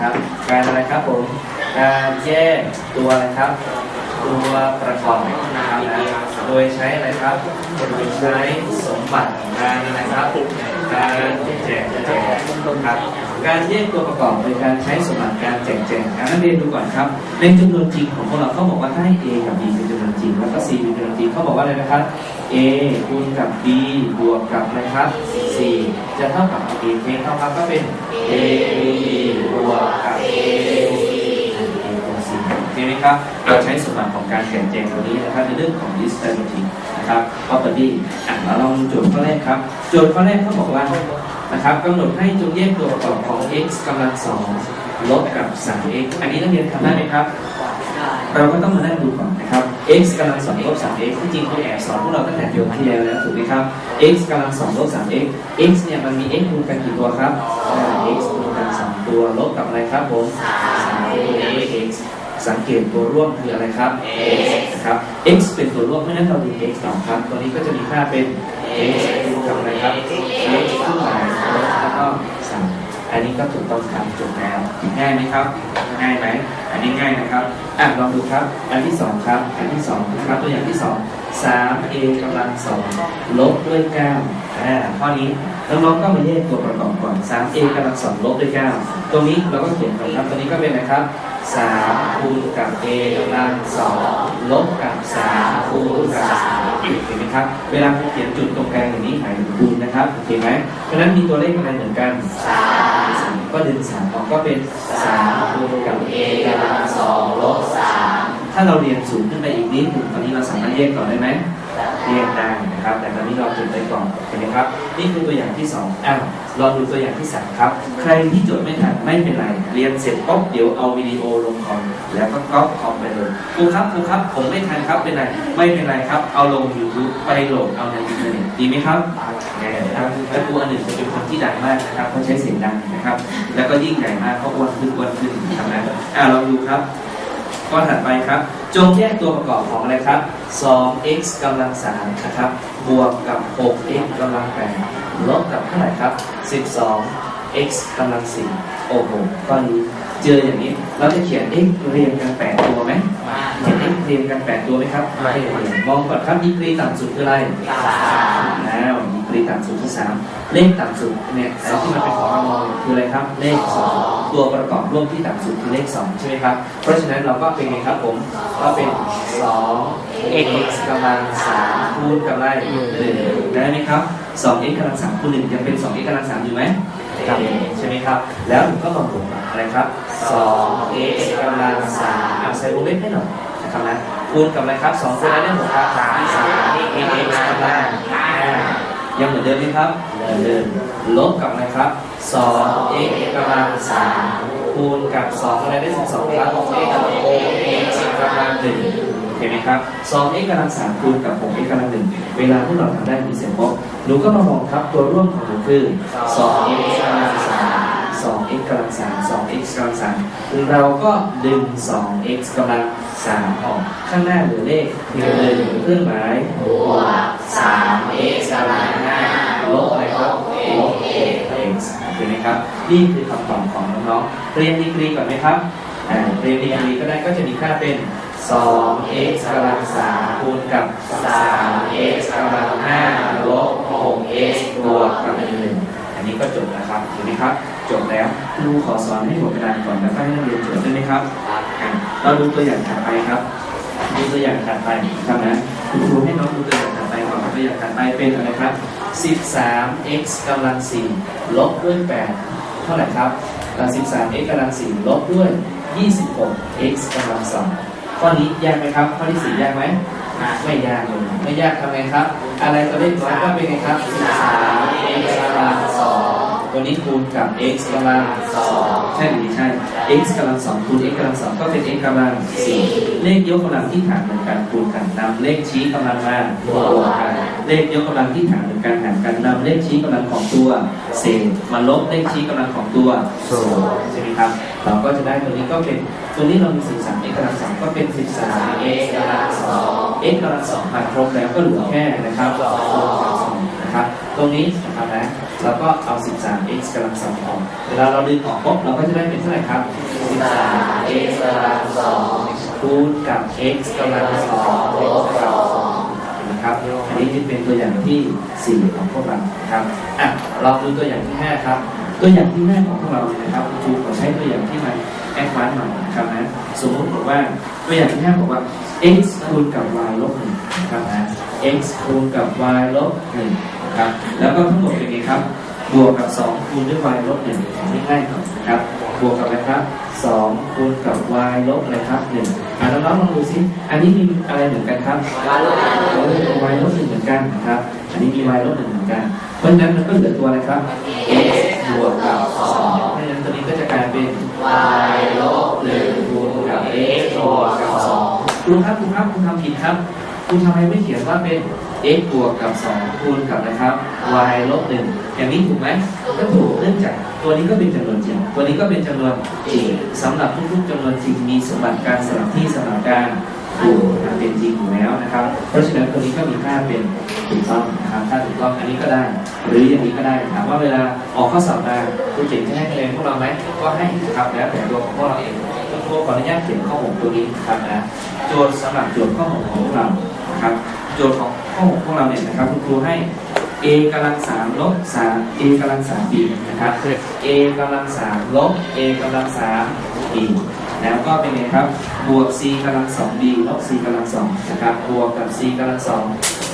ครับ การอะไรครับผม การแยกตัวอะไรครับ ตัวประกอบนะครับนะโดยใช้อะไรครับ โดยใช้สมบัติการนะครับการแจกแจงครับ การแยกตัวประกอบโดยการใช้สมบัติการแจกแจงอะนักเรียนดูก่อนครับ ในจำนวนจริงของพวกเราเขาบอกว่าถ้าให้ A กับ B เป็นจำนวน จริงแล้วก็ C เป็นจำนวนจริงเขาบอกว่าอะไรนะครับ A คูณกับ B บวกกับอะไรครับ C จะเท่ากับ A เท่ากับก็เป็น A B บวกกับ A A บวก C โอเคไหมครับเราใช้สมบัติของการแจกแจงตัวนี้นะครับในเรื่องของ distributive นะครับ property อะเราลองดูโจทย์ข้อแรกครับ โจทย์ข้อแรกเขาบอกว่านะครับกำหนดให้จงแยกตัวประกอบของ x กำลังสองลบกับ 3x อันนี้นักเรียนทำได้ไหมครับ เราก็ต้องมานั่งดูก่อนนะครับ x กำลังสองลบ 3x ที่จริงเขาแอบสอนพวกเราตั้งแต่เทอมที่แล้วแล้วถูกไหมครับ x กำลังสองลบ 3x x เนี่ยมันมี x คูณกันกี่ตัวครับ x คูณกันสองตัวลบกับอะไรครับผม3คูณด้ว x สังเกตตัวร่วมคืออะไรครับ x นะครับ x เป็นตัวร่วมเพราะฉะนั้นเราดู x ต่อครับ ตัวนี้ก็จะมีค่าเป็น x คูณกับอะไรครับ x คูณหมายลบแล้วก็สามอันนี้ก็ถูกต้องครับจบแล้วง่ายไหมครับายไหมอันนี้ง่ายนะครับอะลองดูครับ อันที่สองครับ อันที่สองนะครับ ตัวอย่างที่สองสาม a กำลังสองลบด้วยเก้าอ่าข้อนี้น้องๆก็มาแยกตัวประกอบก่อน 3a กำลังสองลบด้วย9ตรงนี้เราก็เขียนก่อนครับ ตัวนี้ก็เป็นอะไรครับ3คูณกับ a กำลังสองลบกับ3คูณกับ3เห็นไหมครับ เวลาเขียนจุดตรงกลางอย่างนี้หมายถึงคูณนะครับโอเคไหมเพราะฉะนั้นมีตัวเลขอะไรเหมือนกัน3 ก็ดึงสามออกก็เป็น3คูณกับเอกำลังสองลบสามถ้าเราเรียนสูงขึ้นไปอีกนิดหนึ่งตอนนี้เราสามารถแยกต่อได้ไหม เรียนได้นะครับ แต่ตอนนี้เราจดไปก่อนเห็นไหมครับ นี่คือตัวอย่างที่สองอ้าวลองดูตัวอย่างที่สามครับ ใครที่จดไม่ทันไม่เป็นไร เรียนเสร็จปุ๊บเดี๋ยวเอาวิดีโอลงคอมแล้วก็ก๊อปคอมไปเลยครูครับครูครับผมไม่ทันครับเป็นไรไม่เป็นไรครับ เอาลง YouTube ไปโหลดเอาในอินเทอร์เน็ตดีไหมครับแน่นะครับและครูอันหนึ่งจะเป็นคนที่ดังมากนะครับเขาใช้เสียงดังนะครับ แล้วก็ยิ่งใหญ่มากเขาอ้วนขึ้นอ้วนขึ้นทำนะอ่าลองดูครับ ข้อถัดไปครับ จงแยกตัวประกอบของอะไรครับ 2x กำลัง3นะครับ บวกกับ 6x กำลัง8ลบกับเท่าไหร่ครับ 12x กำลัง4โอ้โหก้อนนี้เจออย่างนี้ เราจะเขียน x เรียงกัน 8 ตัวไหมเขียน x เรียงกัน 8 ตัวไหมครับไม่เรียงมองก่อนครับดีกรีต่ำสุดคืออะไร แล้วดีกรีต่ำสุดที่สามเลขต่ำสุดเนี่ยไอ้ที่มันเป็นของเราคืออะไรครับ เลขสองตัวประกอบร่วมที่ต่ำสุดคือเลขสองใช่ไหมครับ เพราะฉะนั้นเราก็เป็นไงครับผมก็เป็นสอง x กำลังสามคูณกับอะไรหนึ่งได้ไหมครับสอง x กำลังสามคูณหนึ่งยังเป็นสอง x กำลังสามอยู่ไหมใช่ไหมครับ แล้วผมก็ลองบวกอะไรครับสอง x กำลังสามเอาใส่วงเล็บให้หน่อยนะครับนะคูณกับอะไรครับสองคูณอะไรได้หมดครับสามสาม x กำลังห้า ยังเหมือนเดิมไหมครับเหมือนเดิมลบกับอะไรครับสอง x กำลังสามคูณกับสองอะไรได้สิบสองครับ x กำลัง x กำลังหนึ่งเห็นไหมครับสอง x กำลังสามคูณกับหก x กำลังหนึ่งเวลาที่เราทำได้มีเสร็จปุ๊บหนูก็มามองครับตัวร่วมของหนูคือสอง x กำลังสาม 2x กำลัง3 2x กำลัง3เราก็ดึง 2x กำลัง3ออก ข้างหน้าเหลือเลขเพียงหนึ่งเครื่องหมายบวก 3x กำลัง5ลบอะไรครับลบ x โอเคไหมครับ นี่คือคำตอบของน้องๆ เรียนดีกรีก่อนไหมครับเรียนดีกรีก็ได้ก็จะมีค่าเป็น 2x กำลัง3คูณกับ 3x กำลัง5ลบ 6x บวกกับ1อันนี้ก็จบแล้วครับเห็นไหมครับ จบแล้วครูขอสอนให้หมดเวลานก่อนแล้วก็ให้นักเรียนจดได้ไหมครับอะเราดูตัวอย่างถัดไปครับดูตัวอย่างถัดไปครับนะคุณครูให้น้องดูตัวอย่างถัดไปก่อนตัวอย่างถัดไปเป็นอะไรครับ 13x กำลัง4ลบด้วย 8 เท่าไหร่ครับอ่า 13x กำลัง4ลบด้วย 26x กำลัง2ข้อนี้ยากไหมครับ ข้อที่สี่ยากไหมไม่ยากเลยไม่ยากทำไงครับ อะไรตัวเลขน้อยก็เป็นไงครับ 13x กำลัง ตัวนี้คูณกับ x กำลัง2ใช่หรือไม่ใช่ x กำลัง2คูณ x กำลัง2ก็เป็น x กำลัง4เลขยกกำลังที่ฐานเหมือนกันคูณกันนำเลขชี้กำลังมาบวกกันเลขยกกำลังที่ฐานเหมือนกันหารกันนำเลขชี้กำลังของตัวเศษมาลบเลขชี้กำลังของตัวส่วนใช่ไหมครับเราก็จะได้ตัวนี้ก็เป็นตัวนี้เรามี13 x กำลัง2ก็เป็น13 x กำลัง2 x กำลัง2มาครบแล้วก็เหลือแค่นะครับ นะครับ ตรงนี้นะครับนะเราก็เอา 13x กำลังสองออกเวลาเราดึงออกปุ๊บเราก็จะได้เป็นเท่าไหร่ครับ 13x กำลังสองคูณกับ x กำลังสองลบสองนะครับอันนี้จะเป็นตัวอย่างที่ 4 ของพวกเรานะครับอะลองดูตัวอย่างที่ 5 ครับ ตัวอย่างที่ 5 ของพวกเราเนี่ยนะครับครูขอใช้ตัวอย่างที่มันแอดวานซ์หน่อยนะครับนะสมมติบอกว่าตัวอย่างที่5บอกว่า x คูณกับ y ลบหนึ่งนะครับนะ x คูณกับ y ลบหนึ่ง นะครับ แล้วก็ทั้งหมดเป็นไงครับ บวกกับ 2 คูณด้วย y ลบหนึ่งง่ายๆก่อนนะครับ บวกกับอะไรครับ 2 คูณกับ y ลบอะไรครับ1อะน้องๆลองดูซิ อันนี้มีอะไรเหมือนกันครับ y ลบเออ y ลบหนึ่งเหมือนกันนะครับ อันนี้มี y ลบหนึ่งเหมือนกัน เพราะฉะนั้นมันก็เหลือตัวอะไรครับ x บวกกับ 2เพราะฉะนั้นตัวนี้ก็จะกลายเป็น y ลบหนึ่งคูณกับ x บวกกับ2ครูครับครูครับครูทำผิดครับครูทำไมไม่เขียนว่าเป็น x บวกกับ 2 คูณกับนะครับ y ลบหนึ่งอย่างนี้ถูกไหมก็ถูกเนื่องจากตัวนี้ก็เป็นจำนวนจริง ตัวนี้ก็เป็นจำนวนจริงสำหรับทุกๆจำนวนจริงมีสมบัติการสลับที่สลับการถูกเป็นจริงอยู่แล้วนะครับ เพราะฉะนั้นตัวนี้ก็มีค่าเป็นถูกต้องนะครับถ้าถูกต้องอันนี้ก็ได้ หรืออย่างนี้ก็ได้ถามว่าเวลาออกข้อสอบมาคุณเก่งจะให้คะแนนพวกเราไหมก็ให้ครับแล้วแต่ตัวของพวกเราเองคุณครูขออนุญาตเขียนข้อมูลตัวนี้ครับนะโจทย์สำหรับโจทย์ข้อมูลของพวกเราครับโจทย์ของ ข้อมูลพวกเราเนี่ยนะครับคุณครูให้ a กำลังสามลบสาม a กำลังสาม b นะครับ a กำลังสามลบ a กำลังสาม b แล้วก็เป็นไงครับ บวก c กำลังสอง b ลบ c กำลังสองนะครับ บวกกับ c กำลังสอง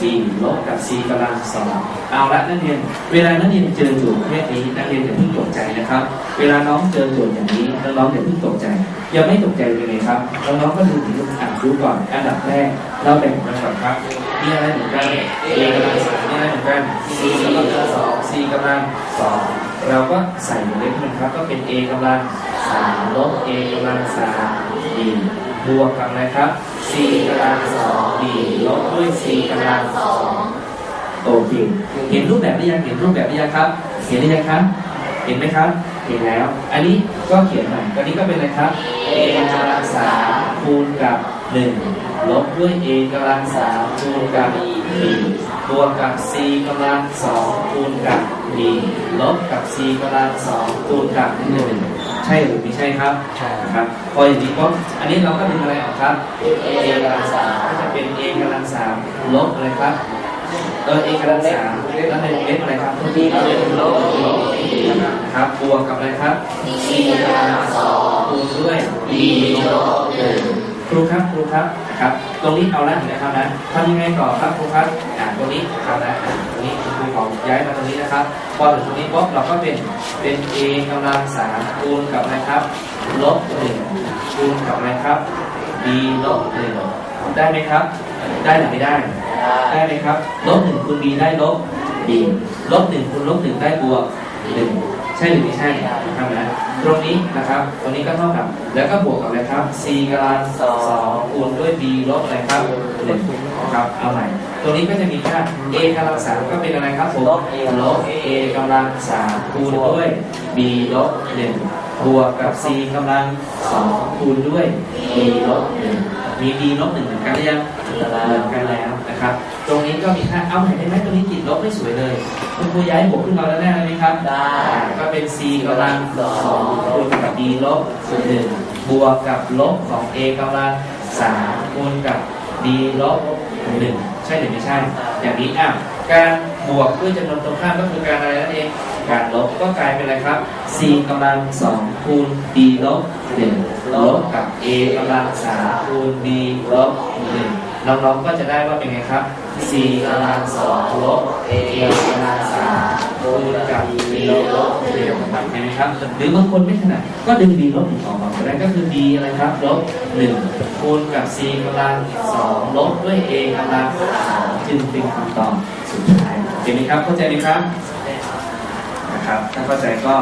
b ลบกับ c กำลังสองเอาละนักเรียน เวลานักเรียนเจอโจทย์ประเภทนี้นักเรียนอย่าเพิ่งตกใจนะครับ เวลาน้องเจอโจทย์อย่างนี้น้องๆอย่าเพิ่งตกใจยังไม่ตกใจเลยเลยครับ น้องๆก็ดูถึงอ่านดูก่อนอันดับแรกเราแบ่งกันก่อนครับ มีอะไรเหมือนกัน a กำลังสามมีอะไรเหมือนกัน c กำลังสอง c กำลังสองเราก็ใส่วงเล็บมันครับ ก็เป็น a กำลังสามลบ a กำลังสาม b บวกกับอะไรครับ c กำลังสอง b ลบด้วย c กำลังสองโอเคเห็นรูปแบบหรือยังเห็นรูปแบบหรือยังครับ เห็นหรือยังครับ เห็นไหมครับ เห็นแล้ว อันนี้ก็เขียนใหม่อันนี้ก็เป็นอะไรครับ a กำลังสามคูณกับ หนึ่งลบด้วย a กำลังสามคูณกับ b บวกกับ c กำลังสองคูณกับ b ลบกับ c กำลังสองคูณกับหนึ่งใช่หรือไม่ใช่ครับใช่นะครับพออย่างนี้ปุ๊บอันนี้เราก็ดึงอะไรออกครับ a กำลังสามก็จะเป็น a กำลังสามลบอะไรครับเออ a กำลังสามแล้วในวงเล็บอะไรครับ b กำลังลบนะครับบวกกับอะไรครับ c กำลังสองคูณด้วย b ลบหนึ่ง ครูครับครูครับนะครับ ตรงนี้เอาละเห็นนะครับนะทำยังไงต่อครับครูครับอ่าตรงนี้ครับนะอ่าตรงนี้ครูขอย้ายมาตรงนี้นะครับ พอถึงตรงนี้ปุ๊บเราก็เป็นเป็น a กำลังสามคูณกับอะไรครับลบหนึ่งคูณกับอะไรครับ b ลบหนึ่งได้ไหมครับ ได้หรือไม่ได้ ได้ไหมครับลบหนึ่งคูณ b ได้ลบ b ลบหนึ่งคูณลบหนึ่งได้บวกหนึ่ง ใช่หรือไม่ใช่นะครับนะตรงนี้นะครับตรงนี้ก็เท่ากับ แล้วก็บวกกับอะไรครับ c กำลังสองคูณด้วย b ลบอะไรครับหนึ่งครับเอาใหม่ตรงนี้ก็จะมีค่า a กำลังสามก็เป็นอะไรครับผมลบ a ลบ a กำลังสามคูณด้วย b ลบหนึ่งบวกกับ c กำลังสองคูณด้วย b ลบหนึ่งมี b ลบหนึ่งเหมือนกันหรือยังเหมือนกันแล้วนะครับ ตรงนี้ก็มีค่าเอาไหนได้ไหมตรงนี้ติดลบไม่สวยเลย คุณครูย้ายบวกขึ้นมาแล้วแน่เลยไหมครับ ได้อ่าก็เป็น c กำลังสองคูณกับ b ลบหนึ่งบวกกับลบของ a กำลังสามคูณกับ b ลบหนึ่งใช่หรือไม่ใช่ อย่างนี้อะการบวกด้วยจำนวนตรงข้ามก็คือการอะไรนั่นเอง การลบก็กลายเป็นอะไรครับ c กำลังสองคูณ b ลบหนึ่งลบกับ a กำลังสามคูณ b ลบหนึ่งน้องๆก็จะได้ว่าเป็นไงครับ c กำลังสองลบ a กำลังสามคูณกับ b ลบหนึ่งเห็นไหมครับหรือบางคนไม่ถนัดก็ดึง b ลบหนึ่งออกมาก็ได้ก็คือ b อะไรครับลบหนึ่งคูณกับ c กำลังสองลบด้วย a กำลังสองจึงเป็นคำตอบสุดท้ายเห็นไหมครับเข้าใจไหมครับนะครับถ้าเข้าใจก็